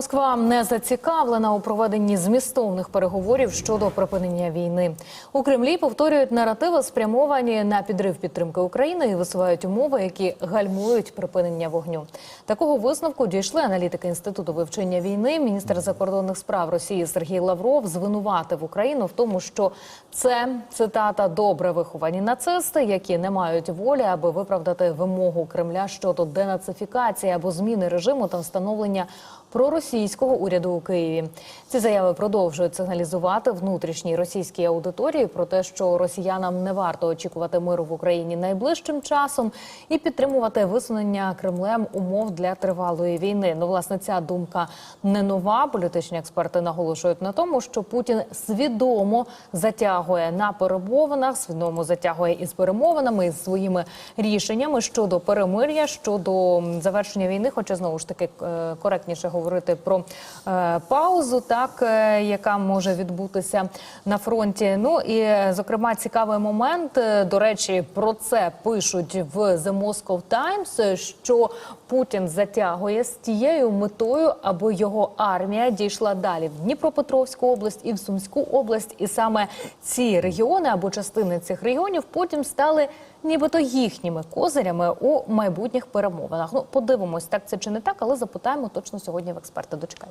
Москва не зацікавлена у проведенні змістовних переговорів щодо припинення війни. У Кремлі повторюють наративи, спрямовані на підрив підтримки України і висувають умови, які гальмують припинення вогню. Такого висновку дійшли аналітики інституту вивчення війни. Міністр закордонних справ Росії Сергій Лавров звинуватив Україну в тому, що це цитата добре виховані нацисти, які не мають волі, аби виправдати вимогу Кремля щодо денацифікації або зміни режиму та встановлення проросійського уряду у Києві. Ці заяви продовжують сигналізувати внутрішній російській аудиторії про те, що росіянам не варто очікувати миру в Україні найближчим часом і підтримувати висунення Кремлем умов для тривалої війни. Ну, власне, ця думка не нова. Політичні експерти наголошують на тому, що Путін свідомо затягує на перемовинах, свідомо затягує із перемовинами із своїми рішеннями щодо перемир'я, щодо завершення війни. Хоча знову ж таки е, коректніше говорити про е, паузу, так е, яка може відбутися на фронті. Ну і зокрема цікавий момент. е, До речі, про це пишуть в The Moscow Times, е, що Путін затягує з тією метою, аби його армія дійшла далі в Дніпропетровську область і в Сумську область, і саме ці регіони або частини цих регіонів потім стали нібито їхніми козирями у майбутніх перемовинах. Ну подивимось, так це чи не так, але запитаємо точно сьогодні в експерта. Дочекайте.